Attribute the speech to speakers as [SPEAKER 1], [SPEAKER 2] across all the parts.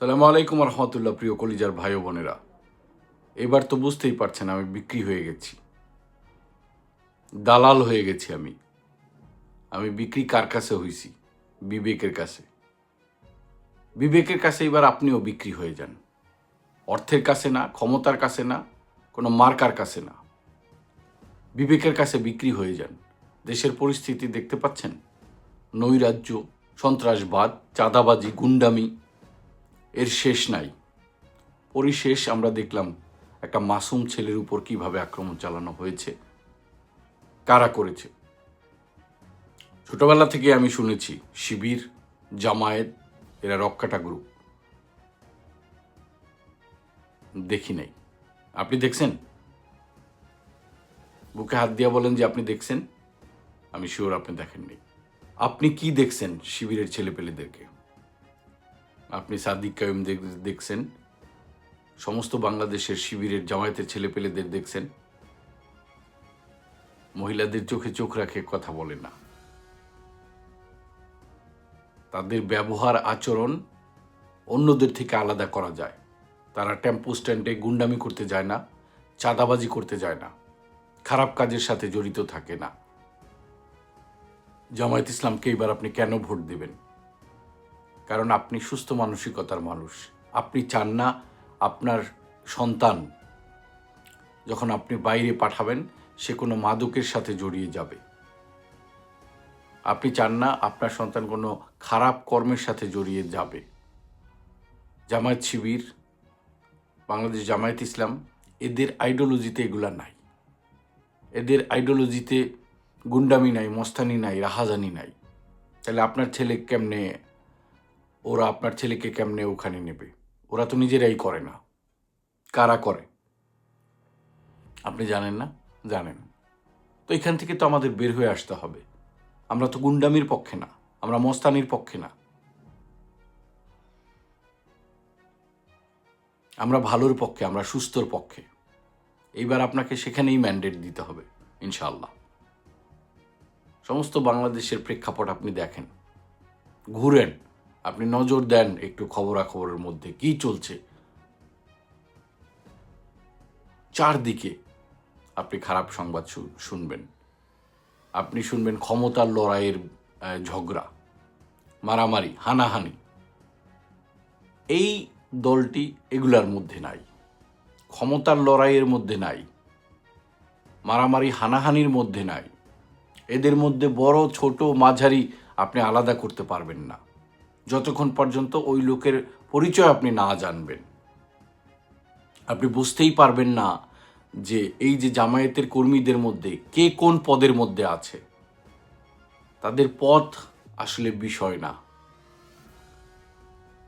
[SPEAKER 1] সালামু আলাইকুম রহমতুল্লাহ, প্রিয় কলিজার ভাই বোনেরা। এবার তো বুঝতেই পারছেন আমি বিক্রি হয়ে গেছি। দালাল হয়ে গেছি আমি। আমি বিক্রি কার কাছে হইছি? বিবেকের কাছে। বিবেকের কাছে এবার আপনিও বিক্রি হয়ে যান। অর্থের কাছে না, ক্ষমতার কাছে না, কোনো মার্কার কাছে না। বিবেকের কাছে বিক্রি হয়ে যান। দেশের পরিস্থিতি দেখতে পাচ্ছেন? নৈরাজ্য, সন্ত্রাসবাদ, চাঁদাবাজি, গুন্ডামি এর শেষ নাই। পরিশেষ আমরা দেখলাম একটা মাসুম ছেলের উপর কীভাবে আক্রমণ চালানো হয়েছে, কারা করেছে। ছোটবেলা থেকে আমি শুনেছি, শিবির, জামায়েত, এরা রক্ষাটা গ্রুপ দেখি নাই। আপনি দেখছেন? বুকে হাত দিয়া বলেন যে আপনি দেখছেন? আমি শিওর আপনি দেখেননি। আপনি কি দেখছেন শিবিরের ছেলেপেলেদেরকে? আপনি সাদিক কায়ুম দেখ- দেখছেন। সমস্ত বাংলাদেশের শিবিরের জামায়াতের ছেলেপেলেদের দেখছেন। মহিলাদের চোখে চোখ রাখে কথা বলে না। তাদের ব্যবহার, আচরণ অন্যদের থেকে আলাদা করা যায়। তারা টেম্পো স্ট্যান্ডে গুন্ডামি করতে যায় না, চাঁদাবাজি করতে যায় না, খারাপ কাজের সাথে জড়িত থাকে না। জামায়াত ইসলামকে এবার আপনি কেন ভোট দেবেন? কারণ আপনি সুস্থ মানসিকতার মানুষ। আপনি চান না আপনার সন্তান যখন আপনি বাইরে পাঠাবেন, সে কোনো মাদকের সাথে জড়িয়ে যাবে। আপনি চান না আপনার সন্তান কোনো খারাপ কর্মের সাথে জড়িয়ে যাবে। জামায়াত শিবির, বাংলাদেশ জামায়াত ইসলাম, এদের আইডিওলজিতে এগুলা নাই। এদের আইডিওলজিতে গুন্ডামি নাই, মস্তানি নাই, রাহাজানি নাই। তাহলে আপনার ছেলে কেমনে ওরা আপনার ছেলেকে কেমনে ওখানে নেবে? ওরা তো নিজেরাই করে না। কারা করে? আপনি জানেন না? জানেন। তো এখান থেকে তো আমাদের বের হয়ে আসতে হবে। আমরা তো গুন্ডামির পক্ষে না। আমরা মস্তানির পক্ষে না। আমরা ভালোর পক্ষে, আমরা সুস্থর পক্ষে। এইবার আপনাকে সেখানেই ম্যান্ডেট দিতে হবে ইনশাল্লাহ সমস্ত বাংলাদেশের প্রেক্ষাপট আপনি দেখেন। ঘুরেন। আপনি নজর দেন একটু খবরাখবরের মধ্যে কি চলছে। চারদিকে আপনি খারাপ সংবাদ শুনবেন। আপনি শুনবেন ক্ষমতার লড়াইয়ের ঝগড়া, মারামারি, হানাহানি। এই দলটি এগুলার মধ্যে নাই। ক্ষমতার লড়াইয়ের মধ্যে নাই। মারামারি, হানাহানির মধ্যে নাই। এদের মধ্যে বড়, ছোট, মাঝারি আপনি আলাদা করতে পারবেন না। যতক্ষণ পর্যন্ত ওই লোকের পরিচয় আপনি না জানবেন। আপনি বুঝতেই পারবেন না যে এই যে জামায়াতের কর্মীদের মধ্যে কে কোন পদের মধ্যে আছে। তাদের পথ আসলে বিষয় না।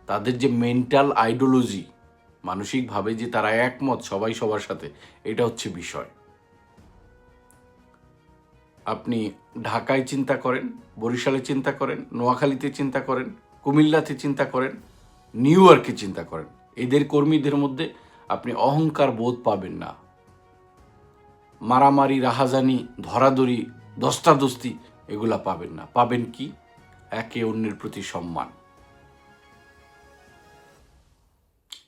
[SPEAKER 1] তাদের যে মেন্টাল আইডিওলজি মানসিকভাবে যে তারা একমত সবাই সবার সাথে, এটা হচ্ছে বিষয়। আপনি ঢাকায় চিন্তা করেন, বরিশালে চিন্তা করেন, নোয়াখালীতে চিন্তা করেন কুমিল্লাতে চিন্তা করেন, নিউ ইয়র্কে চিন্তা করেন। এদের কর্মীদের মধ্যে আপনি অহংকার বোধ পাবেন না। মারামারি, রাহাজানি, ধরাধরি, দস্তাদস্তি এগুলা পাবেন না। পাবেন কি? একে অন্যের প্রতি সম্মান।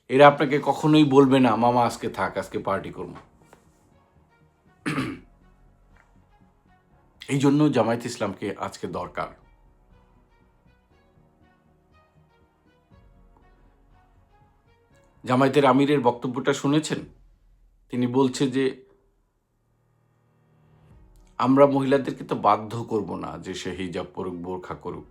[SPEAKER 1] এরা আপনাকে কখনোই বলবে না, মামা, আজকে থাক, আজকে পার্টি করব। এই জন্য জামায়াত ইসলামকে আজকে দরকার। জামায়াতের আমিরের বক্তব্যটা শুনেছেন? তিনি বলছে যে, আমরা মহিলাদেরকে তো বাধ্য করব না যে সে হিজাব পরুক, বোরখা করুক।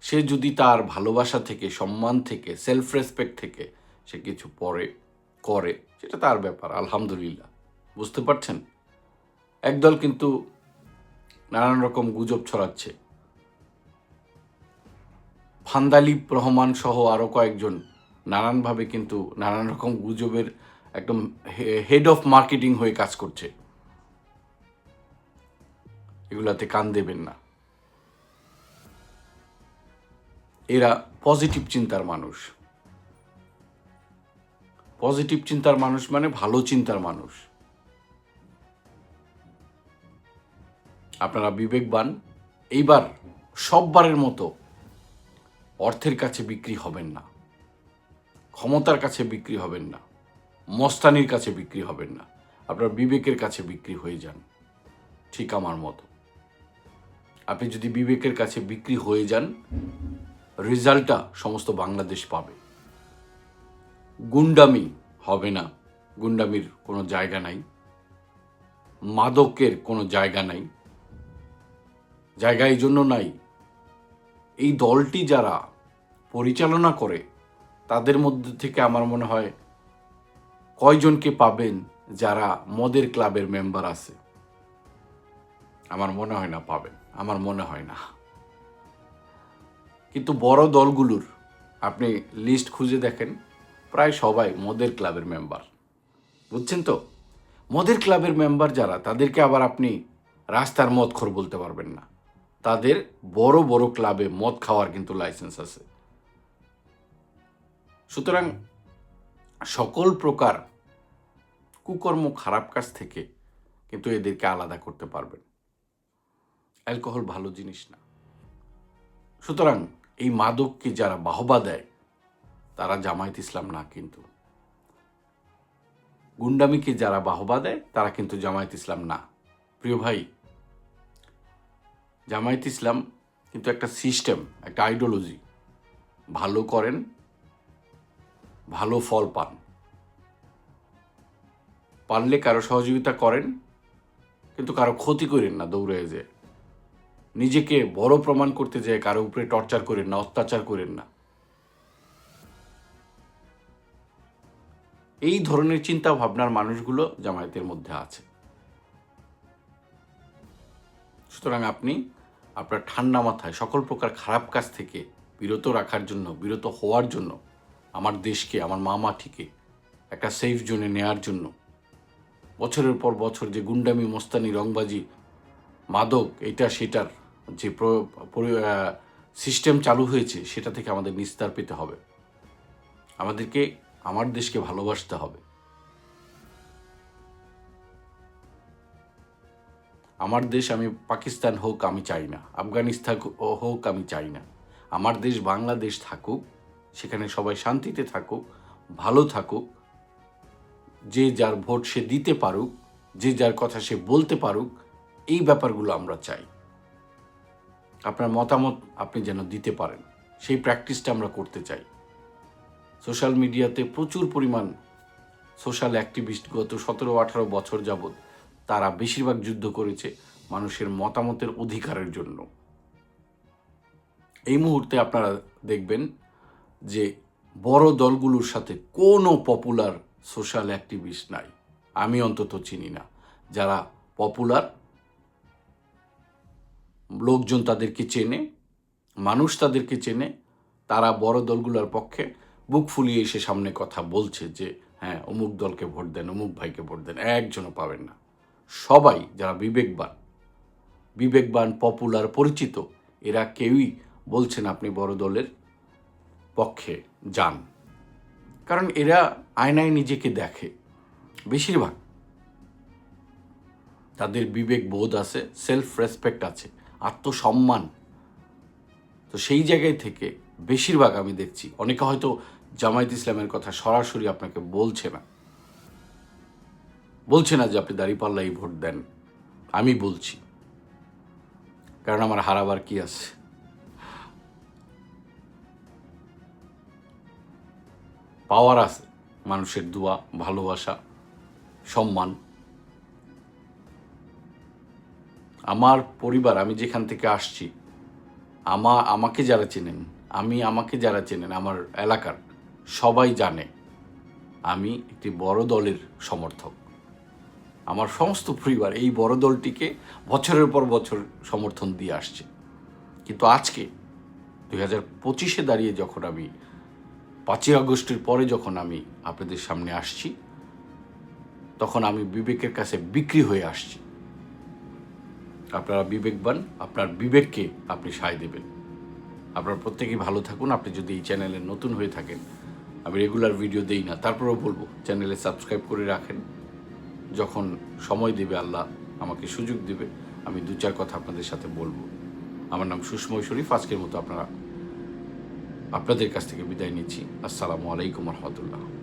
[SPEAKER 1] সে যদি তার ভালোবাসা থেকে, সম্মান থেকে সেলফ রেসপেক্ট থেকে সে কিছু পরে, করে, সেটা তার ব্যাপার, আলহামদুলিল্লাহ। বুঝতে পারছেন? একদল কিন্তু নানান রকম গুজব ছড়াচ্ছে। ফান্দালিপ রহমান সহ আরও কয়েকজন নানানভাবে কিন্তু নানান রকম গুজবের একদম হেড অফ মার্কেটিং হয়ে কাজ করছে। এগুলাতে কান দেবেন না। এরা পজিটিভ চিন্তার মানুষ। পজিটিভ চিন্তার মানুষ মানে ভালো চিন্তার মানুষ। আপনারা বিবেকবান এইবার সববারের মতো অর্থের কাছে বিক্রি হবেন না। ক্ষমতার কাছে বিক্রি হবেন না। মস্তানির কাছে বিক্রি হবেন না। আপনার বিবেকের কাছে বিক্রি হয়ে যান। ঠিক আমার মতো। আপনি যদি বিবেকের কাছে বিক্রি হয়ে যান, রেজাল্টটা সমস্ত বাংলাদেশ পাবে। গুন্ডামি হবে না। গুন্ডামির কোনো জায়গা নাই। মাদকের কোনো জায়গা নাই। জায়গা এই জন্য নাই। এই দলটি যারা পরিচালনা করে তাদের মধ্যে থেকে আমার মনে হয় কয়জনকে পাবেন যারা মদের ক্লাবের মেম্বার আছে? আমার মনে হয় না পাবেন, আমার মনে হয় না। কিন্তু বড় দলগুলোর আপনি লিস্ট খুঁজে দেখেন, প্রায় সবাই মদের ক্লাবের মেম্বার। বুঝছেন তো? মদের ক্লাবের মেম্বার যারা, তাদেরকে আবার আপনি রাস্তার মদ খোর বলতে পারবেন না। তাদের বড় বড় ক্লাবে মদ খাওয়ার কিন্তু লাইসেন্স আছে। সুতরাং সকল প্রকার কুকর্ম খারাপ কাজ থেকে কিন্তু এদেরকে আলাদা করতে পারবেন। অ্যালকোহল ভালো জিনিস না। সুতরাং এই মাদককে যারা বাহবা দেয়, তারা জামায়াত ইসলাম না কিন্তু। গুন্ডামিকে যারা বাহবা দেয়, তারা কিন্তু জামায়াত ইসলাম না। প্রিয় ভাই, জামায়াত ইসলাম কিন্তু একটা সিস্টেম, একটা আইডিওলজি। ভালো করেন ভালো ফল পান। পারলে কারও সহযোগিতা করেন, কিন্তু কারও ক্ষতি করেন না দৌড়ে যে। নিজেকে বড় প্রমাণ করতে যায় কারও উপরে টর্চার করেন না, অত্যাচার করেন না। এই ধরনের চিন্তা ভাবনার মানুষগুলো জামায়াতের মধ্যে আছে। সুতরাং আপনি আপনার ঠান্ডা মাথায় সকল প্রকার খারাপ কাজ থেকে বিরত রাখার জন্য, বিরত হওয়ার জন্য আমার দেশকে, আমার মা মাটিকে একটা সেফ জোনে নেয়ার জন্য। বছরের পর বছর যে গুন্ডামি, মোস্তানি, রংবাজি, মাদক, এটা, সেটার যে সিস্টেম চালু হয়েছে, সেটা থেকে আমাদের নিস্তার পেতে হবে। আমাদেরকে, আমার দেশকে ভালোবাসতে হবে। আমার দেশ আমি পাকিস্তান হোক, আমি চাই না। আফগানিস্তান হোক, আমি চাই না। আমার দেশ বাংলাদেশ থাকুক সেখানে সবাই শান্তিতে থাকুক, ভালো থাকুক, যে যার ভোট সে দিতে পারুক, যে যার কথা সে বলতে পারুক, এই ব্যাপারগুলো আমরা চাই। আপনার মতামত আপনি যেন দিতে পারেন, সেই প্র্যাকটিসটা আমরা করতে চাই। সোশ্যাল মিডিয়াতে প্রচুর পরিমাণ সোশ্যাল অ্যাক্টিভিস্ট গত সতেরো, আঠারো বছর যাবৎ তারা বেশিরভাগ যুদ্ধ করেছে মানুষের মতামতের অধিকারের জন্য। এই মুহূর্তে আপনারা দেখবেন যে বড় দলগুলোর সাথে কোনো পপুলার সোশ্যাল অ্যাক্টিভিস্ট নাই। আমি অন্তত চিনি না। যারা পপুলার লোকজন তাদেরকে চেনে, মানুষ তাদেরকে চেনে, তারা বড় দলগুলোর পক্ষে বুক ফুলিয়ে এসে সামনে কথা বলছে যে হ্যাঁ অমুক দলকে ভোট দেন, অমুক ভাইকে ভোট দেন, একজনও পাবেন না। সবাই যারা বিবেকবান বিবেকবান পপুলার পরিচিত, এরা কেউই বলছেন আপনি বড় দলের পক্ষে যান। কারণ এরা আয়নায় নিজেকে দেখে, বেশিরভাগ। তাদের বিবেক বোধ আছে সেলফ রেসপেক্ট আছে, আত্মসম্মান। তো সেই জায়গায় থেকে বেশিরভাগ আমি দেখছি, অনেকে হয়তো জামায়াত ইসলামের কথা সরাসরি আপনাকে বলছে না। বলছে না যে আপনি দাঁড়িপাল্লাই ভোট দেন, আমি বলছি। কারণ আমার হারাবার কি আছে? পাওয়ার আছে, মানুষের দোয়া, ভালোবাসা, সম্মান। আমার পরিবার, আমি যেখান থেকে আসছি, আমা, আমাকে যারা চেনেন, আমি আমাকে যারা চেনেন, আমার এলাকার সবাই জানে, আমি একটি বড় দলের সমর্থক। আমার সমস্ত পরিবার এই বড় দলটিকে বছরের পর বছর সমর্থন দিয়ে আসছে। কিন্তু আজকে দুই হাজার পঁচিশে দাঁড়িয়ে যখন আমি পাঁচই আগস্টের পরে যখন আমি আপনাদের সামনে আসছি, তখন আমি বিবেকের কাছে বিক্রি হয়ে আসছি। আপনারা বিবেকবান আপনার বিবেককে আপনি সায় দেবেন। আপনারা প্রত্যেকেই ভালো থাকুন। আপনি যদি এই চ্যানেলে নতুন হয়ে থাকেন, আমি রেগুলার ভিডিও দেই না, তারপরেও বলব, চ্যানেলে সাবস্ক্রাইব করে রাখেন। যখন সময় দেবে আল্লাহ আমাকে সুযোগ দেবে, আমি দু চার কথা আপনাদের সাথে বলব। আমার নাম সুষময় শরীফ, আজকের মতো আপনারা আপনাদের কাছ থেকে বিদায় নিচ্ছি। আসসালামু আলাইকুম রহমতুল্লাহ।